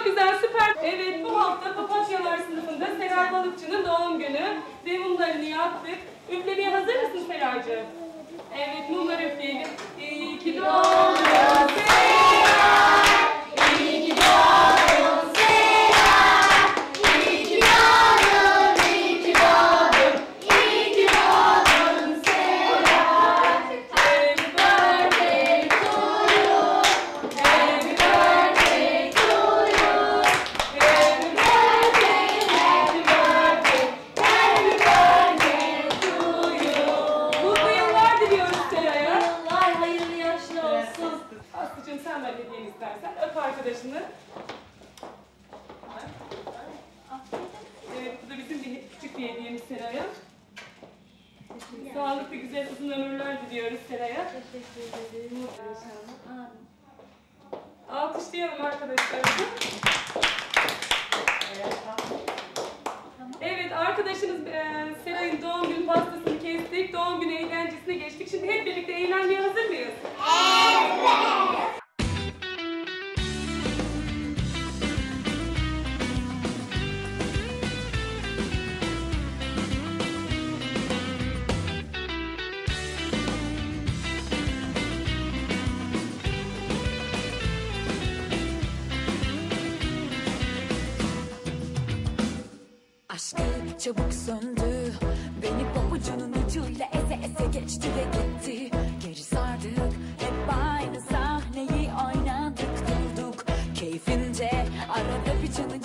çok güzel, süper. Evet, bu hafta Papatyalar sınıfında Seray Balıkçı'nın doğum günü. Ve mumlarını yaktık. Üflemeye hazır mısın Seraycığım? Evet, mumları üfleyelim. İyi ki doğdun. Seray'a. Sağlıklı güzel uzun ömürler diliyoruz Seray'a. Teşekkür ederim. İnşallah. Amin. Alkışlayalım arkadaşlarımızı. Evet arkadaşınız e, Seray'ın doğum günü pastasını kestik. Doğum günü eğlencesine geçtik. Şimdi hep birlikte eğlenmeye hazır mıyız? Aşkı çabuk söndü. Beni pabucunun ucuyla eze eze geçti ve gitti. Geri sardık hep aynı sahneyi oynadık durduk. Keyfince arada bir canı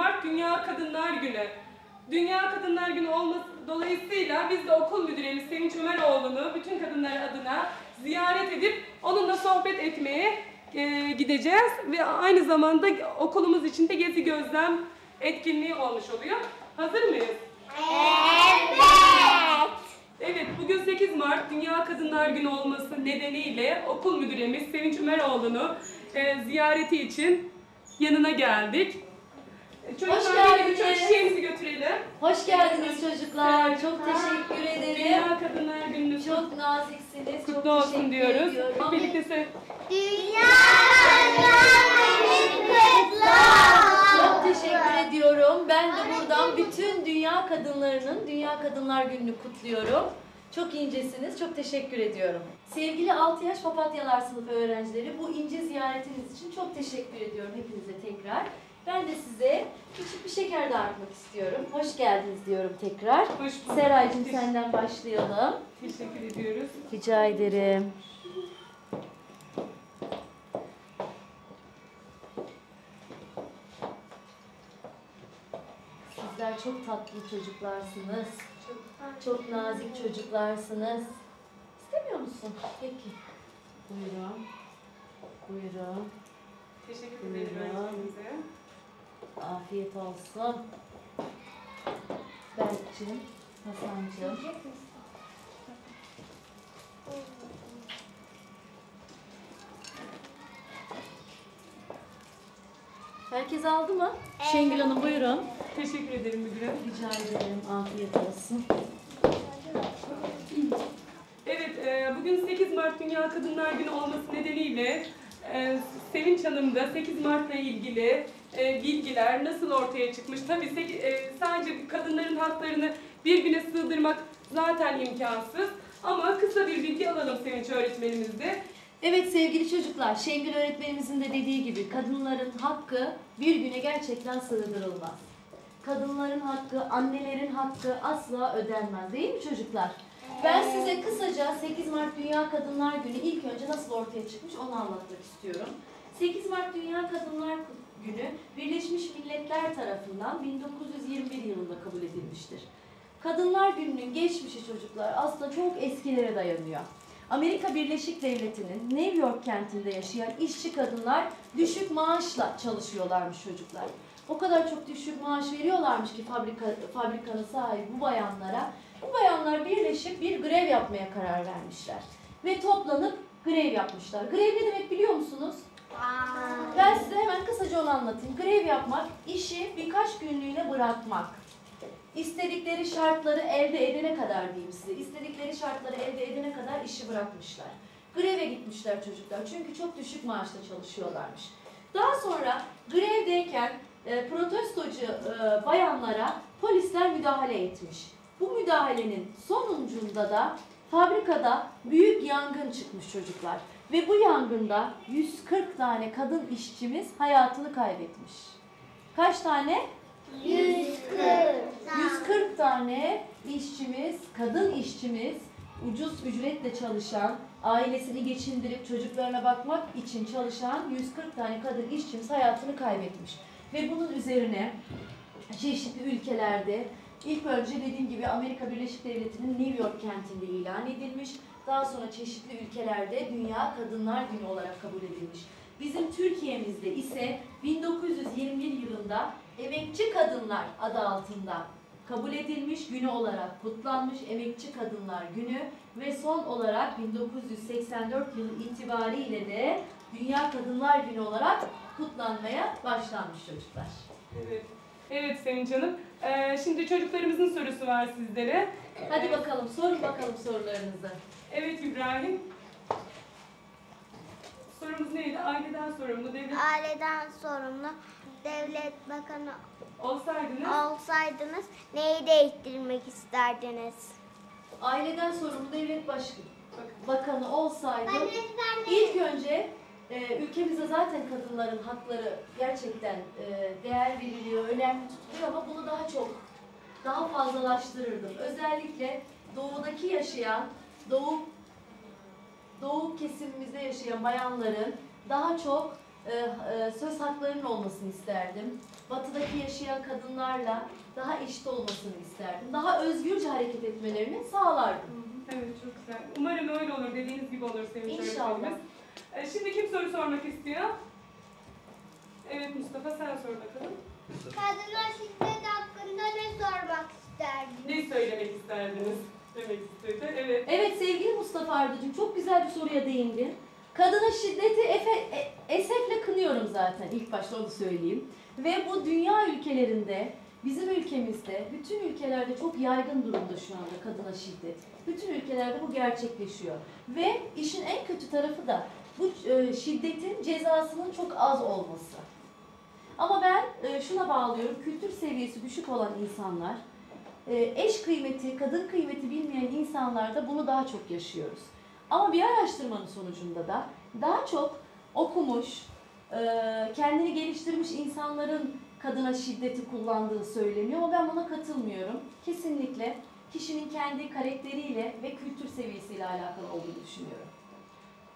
Mart Dünya Kadınlar Günü. Dünya Kadınlar Günü olması dolayısıyla biz de okul müdüremiz Sevinç Ömeroğlu'nu bütün kadınlar adına ziyaret edip onunla sohbet etmeye e, gideceğiz. Ve aynı zamanda okulumuz için de gezi gözlem etkinliği olmuş oluyor. Hazır mıyız? Evet, bugün 8 Mart Dünya Kadınlar Günü olması nedeniyle okul müdüremiz Sevinç Ümeroğlu'nu e, ziyareti için yanına geldik. E, Çocuklar Hoş birlikte geldiniz. çocuk şişemizi götürelim. Hoş geldiniz çocuklar. Çok teşekkür ederim. Dünya Kadınlar Günü'nüz Çok naziksiniz. kutlu Çok olsun diyoruz. Hep birlikte sö- Dünya Kadınlar Kutlu Çok teşekkür ediyorum. Ben de buradan bütün dünya kadınlarının Dünya Kadınlar Günü'nü kutluyorum. Çok incesiniz. Çok teşekkür ediyorum. Sevgili 6 yaş papatyalar sınıfı öğrencileri bu ince ziyaretiniz için çok teşekkür ediyorum hepinize tekrar. Ben de size küçük bir şeker dağıtmak istiyorum. Hoş geldiniz diyorum tekrar. Hoş bulduk. Seraycığım senden başlayalım. Teşekkür ediyoruz. Rica ederim. Sizler çok tatlı çocuklarsınız. Çok nazik çocuklarsınız. İstemiyor musun? Peki. Buyurun. Buyurun. Teşekkür ederim öğretmenimize. Afiyet olsun. Berk'cim, Hasan'cığım. Herkes aldı mı? Şengül Hanım buyurun. Teşekkür ederim müdürüm. Rica ederim. Afiyet olsun. Evet, e, bugün 8 Mart Dünya Kadınlar Günü olması nedeniyle e, Sevinç Hanım da 8 Mart'la ilgili e, bilgiler nasıl ortaya çıkmış? Tabii e, sadece kadınların haklarını bir güne sığdırmak zaten imkansız. Ama kısa bir bilgi alalım Sevinç öğretmenimizde. Evet sevgili çocuklar, Şengül öğretmenimizin de dediği gibi kadınların hakkı bir güne gerçekten sığdırılmaz. Kadınların hakkı, annelerin hakkı asla ödenmez değil mi çocuklar? Ben size kısaca 8 Mart Dünya Kadınlar Günü ilk önce nasıl ortaya çıkmış onu anlatmak istiyorum. 8 Mart Dünya Kadınlar Günü Birleşmiş Milletler tarafından 1921 yılında kabul edilmiştir. Kadınlar Günü'nün geçmişi çocuklar aslında çok eskilere dayanıyor. Amerika Birleşik Devleti'nin New York kentinde yaşayan işçi kadınlar düşük maaşla çalışıyorlarmış çocuklar. O kadar çok düşük maaş veriyorlarmış ki fabrika, fabrikanın sahibi bu bayanlara. Bu bayanlar birleşip bir grev yapmaya karar vermişler. Ve toplanıp grev yapmışlar. Grev ne demek biliyor musunuz? Ben size hemen kısaca onu anlatayım. Grev yapmak, işi birkaç günlüğüne bırakmak. İstedikleri şartları elde edene kadar diyeyim size. İstedikleri şartları elde edene kadar işi bırakmışlar. Greve gitmişler çocuklar çünkü çok düşük maaşla çalışıyorlarmış. Daha sonra grevdeyken e, protestocu e, bayanlara polisler müdahale etmiş. Bu müdahalenin sonucunda da fabrikada büyük yangın çıkmış çocuklar. Ve bu yangında 140 tane kadın işçimiz hayatını kaybetmiş. Kaç tane? 140 tane işçimiz, kadın işçimiz ucuz ücretle çalışan, ailesini geçindirip çocuklarına bakmak için çalışan 140 tane kadın işçimiz hayatını kaybetmiş. Ve bunun üzerine çeşitli ülkelerde ilk önce dediğim gibi Amerika Birleşik Devleti'nin New York kentinde ilan edilmiş. Daha sonra çeşitli ülkelerde Dünya Kadınlar Günü olarak kabul edilmiş. Bizim Türkiye'mizde ise 1921 yılında Emekçi Kadınlar adı altında kabul edilmiş günü olarak kutlanmış Emekçi Kadınlar Günü ve son olarak 1984 yılı itibariyle de Dünya Kadınlar Günü olarak kutlanmaya başlanmış çocuklar. Evet. Evet Sevinç Hanım. E, şimdi çocuklarımızın sorusu var sizlere. Hadi bakalım sorun bakalım sorularınızı. Evet İbrahim. Sorumuz neydi? Aileden sorumlu devlet Aileden sorumlu devlet bakanı olsaydınız olsaydınız neyi değiştirmek isterdiniz? Aileden sorumlu devlet başkanı bakanı olsaydı ilk önce e, ülkemizde zaten kadınların hakları gerçekten e, değer veriliyor, önemli tutuluyor ama bunu daha çok, daha fazlalaştırırdım. Özellikle doğudaki yaşayan, doğu, doğu kesimimizde yaşayan bayanların daha çok e, e, söz haklarının olmasını isterdim. Batıdaki yaşayan kadınlarla daha eşit olmasını isterdim. Daha özgürce hareket etmelerini sağlardım. Evet çok güzel. Umarım öyle olur. Dediğiniz gibi olur İnşallah. öğretmenimiz. E, şimdi kim soru sormak istiyor? Evet Mustafa sen sor bakalım. Kadına şiddet hakkında ne sormak isterdiniz? Ne söylemek isterdiniz? Demek istedi. Evet. Evet sevgili Mustafa Ardıcığım çok güzel bir soruya değindin. Kadına şiddeti efe, e- esefle kınıyorum zaten ilk başta onu söyleyeyim. Ve bu dünya ülkelerinde, bizim ülkemizde, bütün ülkelerde çok yaygın durumda şu anda kadına şiddet. Bütün ülkelerde bu gerçekleşiyor. Ve işin en kötü tarafı da bu e, şiddetin cezasının çok az olması. Ama ben e, şuna bağlıyorum, kültür seviyesi düşük olan insanlar, e, eş kıymeti, kadın kıymeti bilmeyen insanlarda bunu daha çok yaşıyoruz. Ama bir araştırmanın sonucunda da daha çok okumuş, kendini geliştirmiş insanların kadına şiddeti kullandığı söyleniyor ama ben buna katılmıyorum. Kesinlikle kişinin kendi karakteriyle ve kültür seviyesiyle alakalı olduğunu düşünüyorum.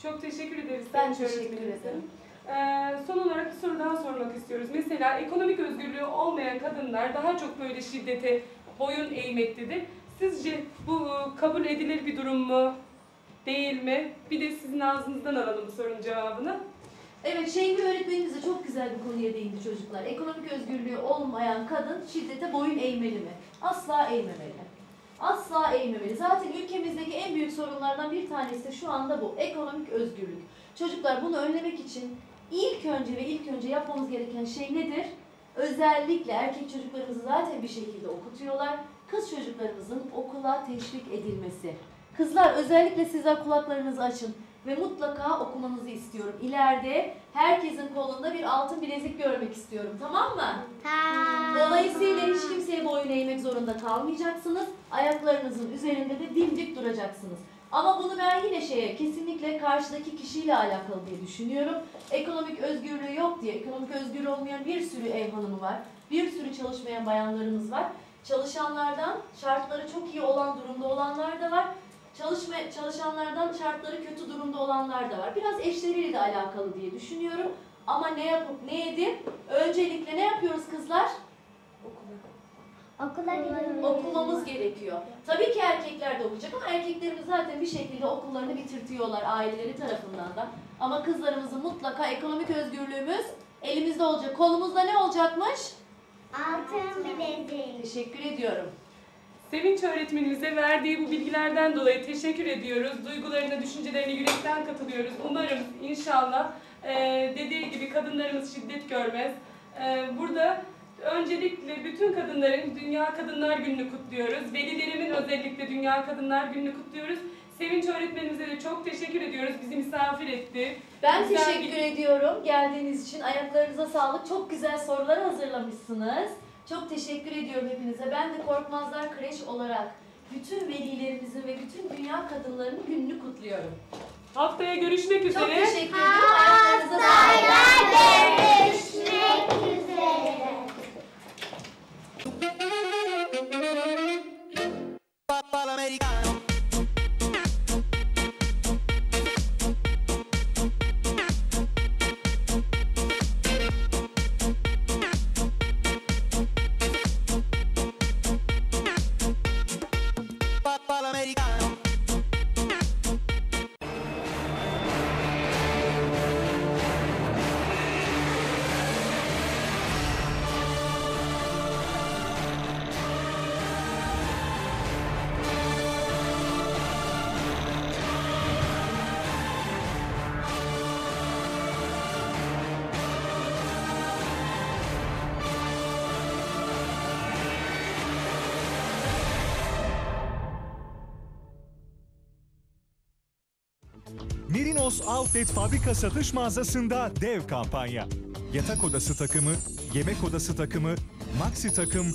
Çok teşekkür ederiz. Ben teşekkür ederim. Ee, son olarak bir soru daha sormak istiyoruz. Mesela ekonomik özgürlüğü olmayan kadınlar daha çok böyle şiddete boyun eğmektedir. Sizce bu e, kabul edilir bir durum mu? Değil mi? Bir de sizin ağzınızdan alalım bu sorunun cevabını. Evet, Şengül öğretmenimiz de çok güzel bir konuya değindi çocuklar. Ekonomik özgürlüğü olmayan kadın şiddete boyun eğmeli mi? Asla eğmemeli. Asla eğmemeli. Zaten ülkemizdeki en büyük sorunlardan bir tanesi de şu anda bu. Ekonomik özgürlük. Çocuklar bunu önlemek için ilk önce ve ilk önce yapmamız gereken şey nedir? Özellikle erkek çocuklarımızı zaten bir şekilde okutuyorlar. Kız çocuklarımızın okula teşvik edilmesi. Kızlar özellikle sizler kulaklarınızı açın ve mutlaka okumanızı istiyorum. İleride herkesin kolunda bir altın bilezik görmek istiyorum. Tamam mı? Dolayısıyla hiç kimseye boyun eğmek zorunda kalmayacaksınız. Ayaklarınızın üzerinde de dimdik duracaksınız. Ama bunu ben yine şeye kesinlikle karşıdaki kişiyle alakalı diye düşünüyorum. Ekonomik özgürlüğü yok diye, ekonomik özgürlüğü olmayan bir sürü ev hanımı var. Bir sürü çalışmayan bayanlarımız var. Çalışanlardan şartları çok iyi olan durumda olanlar da var. Çalışma, çalışanlardan şartları kötü durumda olanlar da var. Biraz eşleriyle de alakalı diye düşünüyorum. Ama ne yapıp ne edip öncelikle ne yapıyoruz kızlar? Okula gidiyorum. Okumamız gerekiyor. Tabii ki erkekler de okuyacak ama erkeklerimiz zaten bir şekilde okullarını bitirtiyorlar aileleri tarafından da. Ama kızlarımızın mutlaka ekonomik özgürlüğümüz elimizde olacak. Kolumuzda ne olacakmış? Altın bilezik. Teşekkür ediyorum. Sevinç öğretmenimize verdiği bu bilgilerden dolayı teşekkür ediyoruz. Duygularına, düşüncelerine yürekten katılıyoruz. Umarım inşallah eee, dediği gibi kadınlarımız şiddet görmez. Eee, burada öncelikle bütün kadınların Dünya Kadınlar Günü'nü kutluyoruz. Velilerimin özellikle Dünya Kadınlar Günü'nü kutluyoruz. Sevinç öğretmenimize de çok teşekkür ediyoruz. Bizi misafir etti. Ben Güzel teşekkür bir- ediyorum geldiğiniz için. Ayaklarınıza sağlık. Çok güzel sorular hazırlamışsınız. Çok teşekkür ediyorum hepinize. Ben de Korkmazlar Kreş olarak bütün velilerimizin ve bütün dünya kadınlarının gününü kutluyorum. Haftaya görüşmek Çok üzere. teşekkür ediyorum. Ayaklarınıza sağlık. Görüşmek üzere. Papà Merinos Outlet fabrika satış mağazasında dev kampanya. Yatak odası takımı, yemek odası takımı, maxi takım,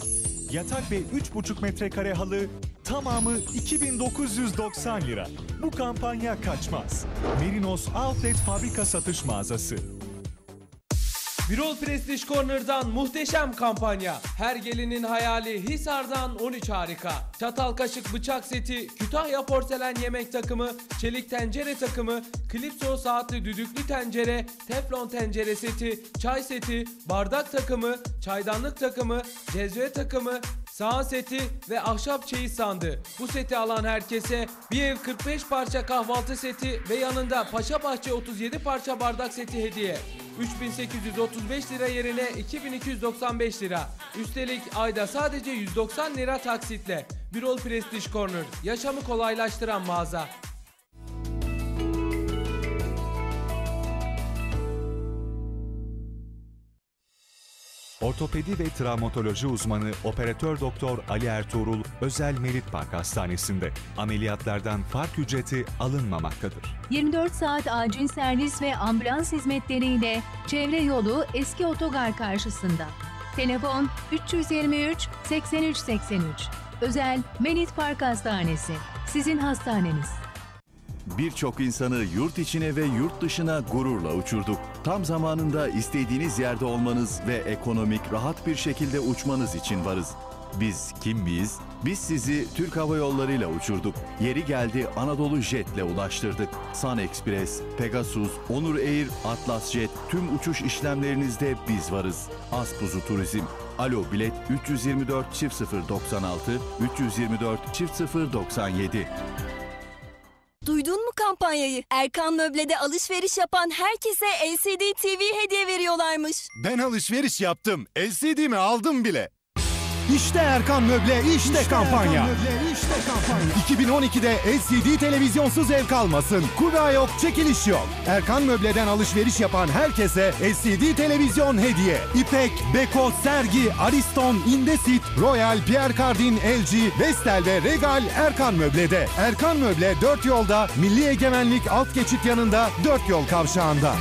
yatak ve 3,5 metrekare halı tamamı 2990 lira. Bu kampanya kaçmaz. Merinos Outlet fabrika satış mağazası. Birol Prestige Corner'dan muhteşem kampanya. Her gelinin hayali Hisar'dan 13 harika. Çatal kaşık bıçak seti, Kütahya porselen yemek takımı, çelik tencere takımı, klipso saatli düdüklü tencere, teflon tencere seti, çay seti, bardak takımı, çaydanlık takımı, cezve takımı, Sağ seti ve ahşap çeyiz sandığı. Bu seti alan herkese bir ev 45 parça kahvaltı seti ve yanında Paşa Bahçe 37 parça bardak seti hediye. 3835 lira yerine 2295 lira. Üstelik ayda sadece 190 lira taksitle. Birol Prestige Corner. Yaşamı kolaylaştıran mağaza. Ortopedi ve travmatoloji uzmanı operatör doktor Ali Ertuğrul Özel Merit Park Hastanesi'nde ameliyatlardan fark ücreti alınmamaktadır. 24 saat acil servis ve ambulans hizmetleriyle çevre yolu eski otogar karşısında. Telefon 323 83 83. Özel Merit Park Hastanesi. Sizin hastaneniz. birçok insanı yurt içine ve yurt dışına gururla uçurduk. Tam zamanında istediğiniz yerde olmanız ve ekonomik rahat bir şekilde uçmanız için varız. Biz kim miyiz? Biz sizi Türk Hava Yolları ile uçurduk. Yeri geldi Anadolu Jet'le ulaştırdık. Sun Express, Pegasus, Onur Air, Atlas Jet tüm uçuş işlemlerinizde biz varız. Aspuzu Turizm. Alo bilet 324 0096 324 0097. Duydun mu kampanyayı? Erkan Möble'de alışveriş yapan herkese LCD TV hediye veriyorlarmış. Ben alışveriş yaptım. LCD'mi aldım bile. İşte Erkan Möble, işte, kampanya. 2012'de LCD televizyonsuz ev kalmasın. Kura yok, çekiliş yok. Erkan Möble'den alışveriş yapan herkese LCD televizyon hediye. İpek, Beko, Sergi, Ariston, Indesit, Royal, Pierre Cardin, LG, Vestel ve Regal Erkan Möble'de. Erkan Möble 4 yolda, Milli Egemenlik alt geçit yanında 4 yol kavşağında.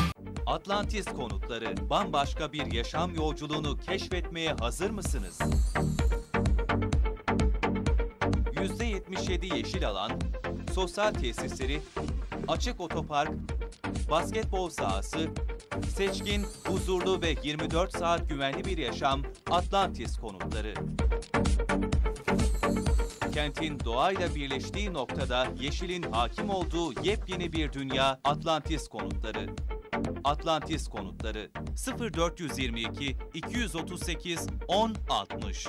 Atlantis konutları bambaşka bir yaşam yolculuğunu keşfetmeye hazır mısınız? %77 yeşil alan, sosyal tesisleri, açık otopark, basketbol sahası, seçkin, huzurlu ve 24 saat güvenli bir yaşam Atlantis konutları. Kentin doğayla birleştiği noktada yeşilin hakim olduğu yepyeni bir dünya Atlantis konutları. Atlantis konutları. 0422 238 1060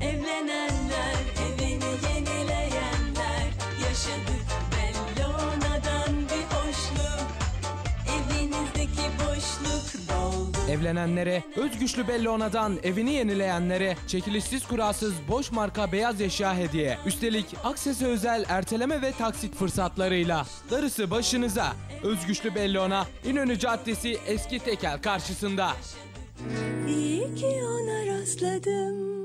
Evlenenler, evini yenileyenler yaşadık Bellona'dan Evlenenlere, özgüçlü Bellona'dan evini yenileyenlere çekilişsiz kurasız boş marka beyaz eşya hediye. Üstelik aksesi özel erteleme ve taksit fırsatlarıyla. Darısı başınıza. Özgüçlü Bellona, İnönü Caddesi eski tekel karşısında. İyi ki ona rastladım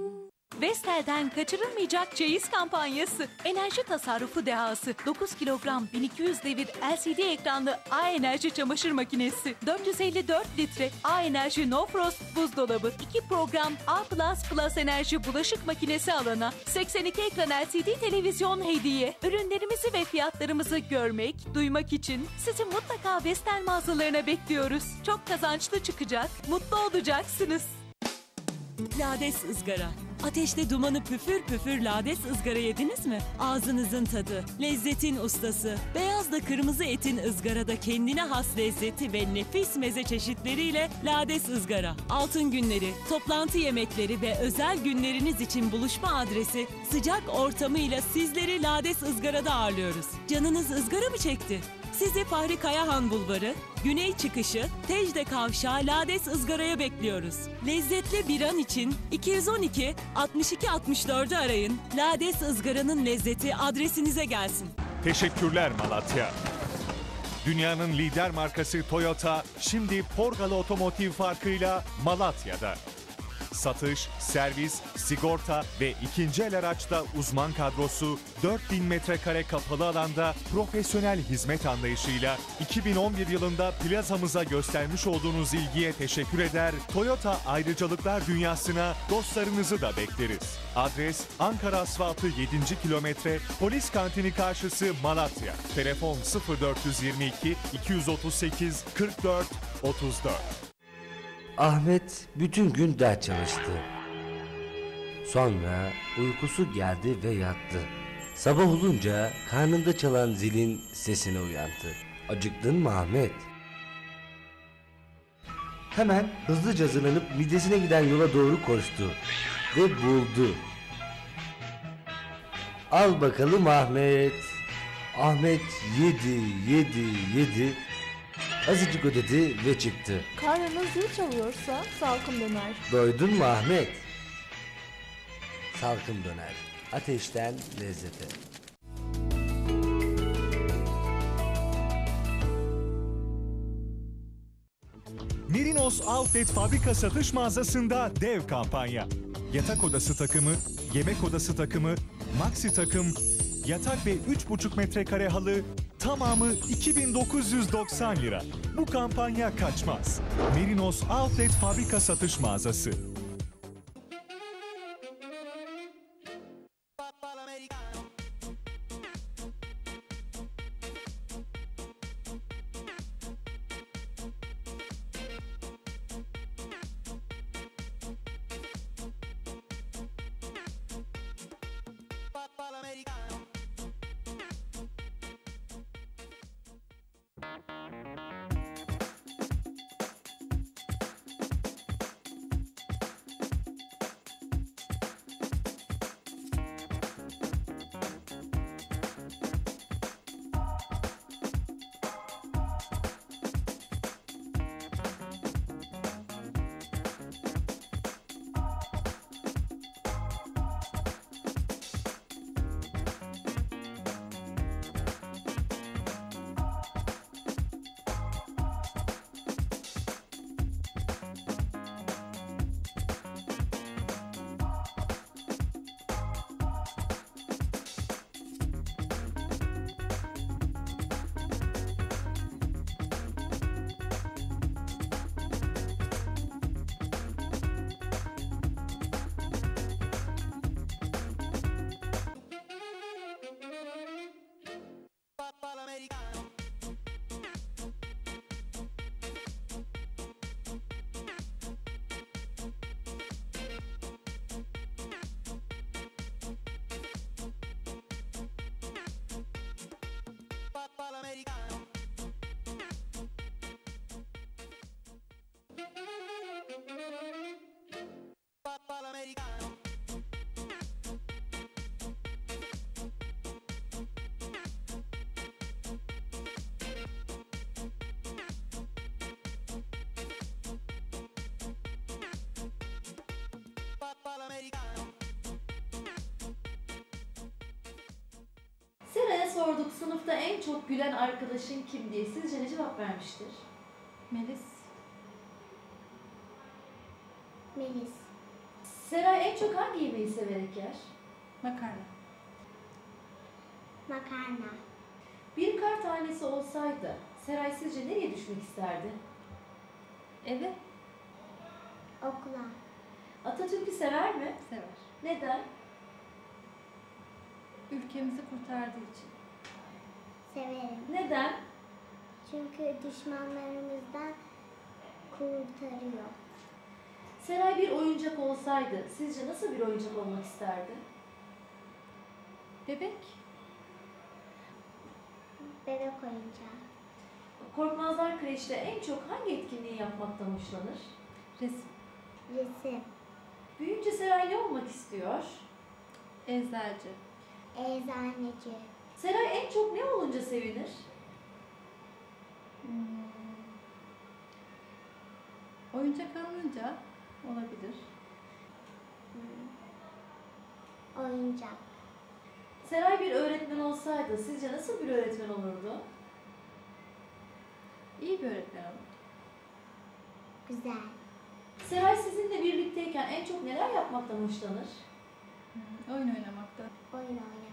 Vestel'den kaçırılmayacak çeyiz kampanyası. Enerji tasarrufu dehası. 9 kilogram 1200 devir LCD ekranlı A Enerji çamaşır makinesi. 454 litre A Enerji No Frost buzdolabı. 2 program A Plus Plus Enerji bulaşık makinesi alana. 82 ekran LCD televizyon hediye. Ürünlerimizi ve fiyatlarımızı görmek, duymak için sizi mutlaka Vestel mağazalarına bekliyoruz. Çok kazançlı çıkacak, mutlu olacaksınız. Lades ızgara. Ateşte dumanı püfür püfür lades ızgara yediniz mi? Ağzınızın tadı, lezzetin ustası. Beyaz da kırmızı etin ızgarada kendine has lezzeti ve nefis meze çeşitleriyle lades ızgara. Altın günleri, toplantı yemekleri ve özel günleriniz için buluşma adresi sıcak ortamıyla sizleri lades ızgarada ağırlıyoruz. Canınız ızgara mı çekti? Sizi Fahri Kayahan Bulvarı, Güney Çıkışı, Tecde Kavşağı Lades ızgaraya bekliyoruz. Lezzetli bir an için 212 62 64'ü arayın. Lades ızgaranın lezzeti adresinize gelsin. Teşekkürler Malatya. Dünyanın lider markası Toyota şimdi Porgalı Otomotiv farkıyla Malatya'da. Satış, servis, sigorta ve ikinci el araçta uzman kadrosu 4000 metrekare kapalı alanda profesyonel hizmet anlayışıyla 2011 yılında plazamıza göstermiş olduğunuz ilgiye teşekkür eder. Toyota ayrıcalıklar dünyasına dostlarınızı da bekleriz. Adres Ankara Asfaltı 7. kilometre polis kantini karşısı Malatya. Telefon 0422 238 44 34. Ahmet bütün gün ders çalıştı. Sonra uykusu geldi ve yattı. Sabah olunca karnında çalan zilin sesine uyandı. Acıktın mı Ahmet? Hemen hızlıca hazırlanıp midesine giden yola doğru koştu ve buldu. Al bakalım Ahmet. Ahmet yedi, yedi, yedi. Azıcık ödedi ve çıktı. Karnınız zil çalıyorsa salkım döner. Doydun mu Ahmet? Salkım döner. Ateşten lezzete. Merinos Outlet fabrika satış mağazasında dev kampanya. Yatak odası takımı, yemek odası takımı, maxi takım, yatak ve 3,5 metrekare halı tamamı 2990 lira. Bu kampanya kaçmaz. Merinos Outlet fabrika satış mağazası. Sorduk sınıfta en çok gülen arkadaşın kim diye. Sizce ne cevap vermiştir? Melis. Melis. Seray en çok hangi yemeği severek yer? Makarna. Makarna. Bir kar tanesi olsaydı Seray sizce nereye düşmek isterdi? Eve. Okula. Atatürk'ü sever mi? Sever. Neden? Ülkemizi kurtardığı için. Severim. Neden? Çünkü düşmanlarımızdan kurtarıyor. Seray bir oyuncak olsaydı sizce nasıl bir oyuncak olmak isterdi? Bebek. Bebek oyuncağı. Korkmazlar Kreş'te en çok hangi etkinliği yapmaktan hoşlanır? Resim. Resim. Büyüyünce Seray ne olmak istiyor? Eczacı. Eczaneci. Seray en çok ne olunca sevinir? Hmm. Oyuncak alınca olabilir. Oyuncak. Seray bir öğretmen olsaydı sizce nasıl bir öğretmen olurdu? İyi bir öğretmen olur. Güzel. Seray sizinle birlikteyken en çok neler yapmaktan hoşlanır? Hmm. Oyun oynamakta. Oyun oynamaktan.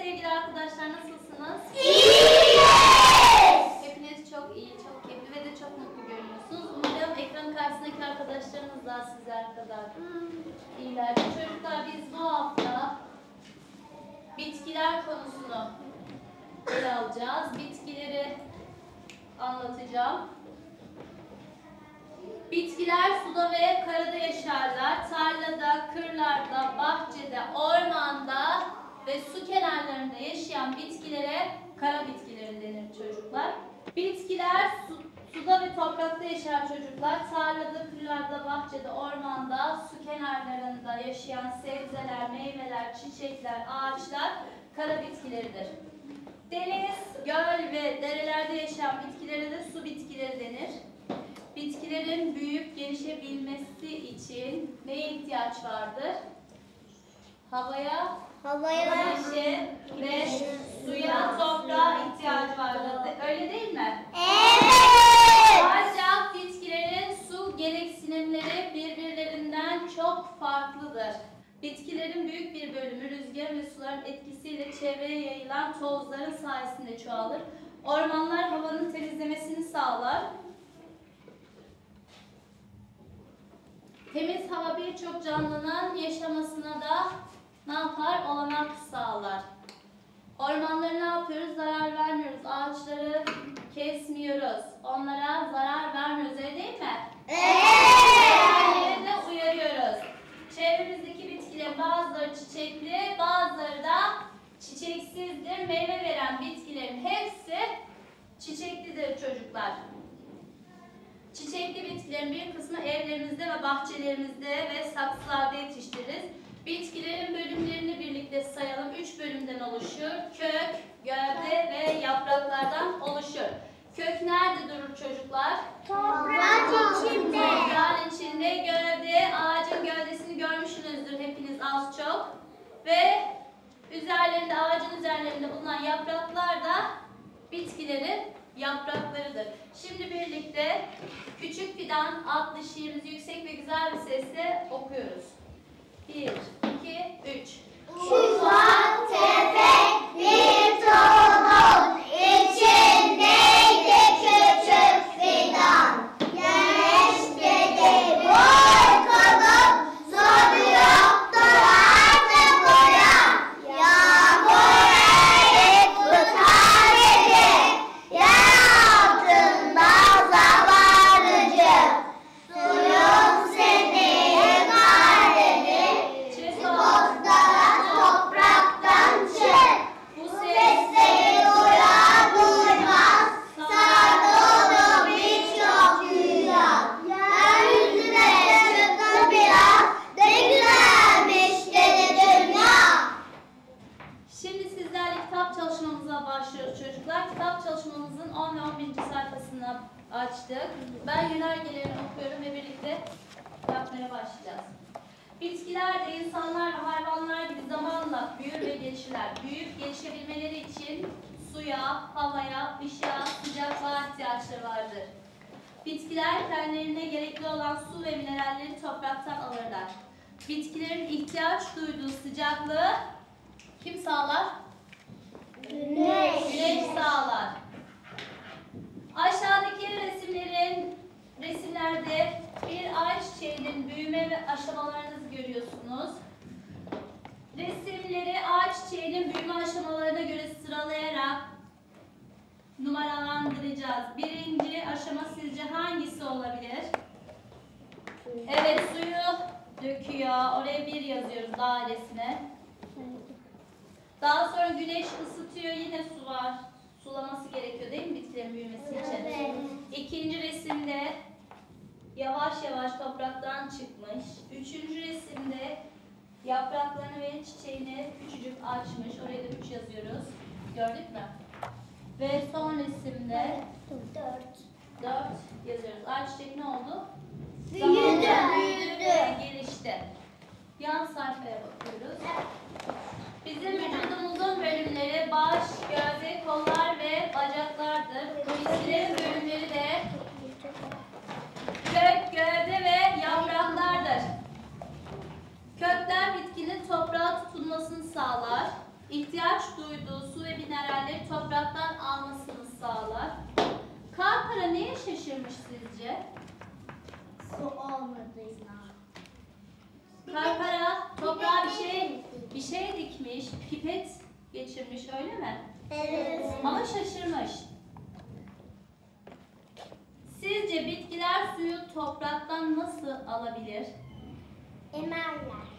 Sevgili arkadaşlar nasılsınız? Hepiniz çok iyi, çok keyifli ve de çok mutlu görünüyorsunuz. Umarım ekran karşısındaki arkadaşlarınız da sizler kadar iyiler. Çocuklar biz bu hafta bitkiler konusunu ele alacağız. Bitkileri anlatacağım. Bitkiler suda ve karada yaşarlar. Tarlada, kırlarda, bahçede, ormanda ve su kenarlarında yaşayan bitkilere kara bitkileri denir çocuklar. Bitkiler su, suda ve toprakta yaşar çocuklar. Tarlada, kırlarda, bahçede, ormanda, su kenarlarında yaşayan sebzeler, meyveler, çiçekler, ağaçlar kara bitkileridir. Deniz, göl ve derelerde yaşayan bitkilere de su bitkileri denir. Bitkilerin büyüyüp gelişebilmesi için neye ihtiyaç vardır? Havaya, Havaya, güneşe ve suya, toprağa ihtiyaç vardır. De- Öyle değil mi? Evet. Ancak bitkilerin su gereksinimleri birbirlerinden çok farklıdır. Bitkilerin büyük bir bölümü rüzgar ve suların etkisiyle çevreye yayılan tozların sayesinde çoğalır. Ormanlar havanın temizlemesini sağlar. Temiz hava birçok canlının yaşamasına da ne yapar? Olanak sağlar. Ormanları ne yapıyoruz? Zarar vermiyoruz. Ağaçları kesmiyoruz. Onlara zarar vermiyoruz. Öyle değil mi? Evet. de uyarıyoruz. Çevremizdeki bitkilerin bazıları çiçekli, bazıları da çiçeksizdir. Meyve veren bitkilerin hepsi çiçeklidir çocuklar. Çiçekli bitkilerin bir kısmı evlerimizde ve bahçelerimizde ve saksılarda yetiştiririz. Bitkilerin bölümlerini birlikte sayalım. Üç bölümden oluşur. Kök, gövde ve yapraklardan oluşur. Kök nerede durur çocuklar? Toprak içinde. Toprağın içinde gövde, ağacın gövdesini görmüşsünüzdür hepiniz az çok. Ve üzerlerinde, ağacın üzerlerinde bulunan yapraklar da bitkilerin yapraklarıdır. Şimdi birlikte Küçük Fidan adlı şiirimizi yüksek ve güzel bir sesle okuyoruz. Bir, iki, üç. Ufak tefek bir tohum içindeydi küçük fidan. Güneş dedi vur kalım sonu yoktur artık uyan. Yağmur erik tutar bizi yer altında zavallıcı. Suyun seni kar açtık. Ben yönergelerini okuyorum ve birlikte yapmaya başlayacağız. Bitkiler de insanlar ve hayvanlar gibi zamanla büyür ve gelişirler. Büyüyüp gelişebilmeleri için suya, havaya, ışığa, sıcaklığa ihtiyaçları vardır. Bitkiler kendilerine gerekli olan su ve mineralleri topraktan alırlar. Bitkilerin ihtiyaç duyduğu sıcaklığı kim sağlar? Güneş. Güneş sağlar. Aşağıdaki resimlerin resimlerde bir ağaç çiçeğinin büyüme ve aşamalarınızı görüyorsunuz. Resimleri ağaç çiçeğinin büyüme aşamalarına göre sıralayarak numaralandıracağız. Birinci aşama sizce hangisi olabilir? Evet suyu döküyor. Oraya bir yazıyoruz dairesine. Daha sonra güneş ısıtıyor. Yine su var. Sulaması gerekiyor değil mi bitkilerin büyümesi için? Evet. İkinci resimde yavaş yavaş topraktan çıkmış. Üçüncü resimde yapraklarını ve çiçeğini küçücük açmış. Oraya da üç yazıyoruz. Gördük mü? Ve son resimde Dört. dört yazıyoruz. Ağaç çiçek ne oldu? Büyüdü. Büyüdü. ve gelişti. Yan sayfaya bakıyoruz. Bizim vücudumuzun bölümleri baş, gövde, kollar ve bacaklardır. Bitkilerin bölümleri de kök, gövde ve yapraklardır. Kökler bitkinin toprağa tutunmasını sağlar. İhtiyaç duyduğu su ve mineralleri topraktan almasını sağlar. Karkara neye şaşırmış sizce? Su olmadığına. Karkara toprağa bir şey bir şey dikmiş, pipet geçirmiş öyle mi? Evet. Ama şaşırmış. Sizce bitkiler suyu topraktan nasıl alabilir? Emerler.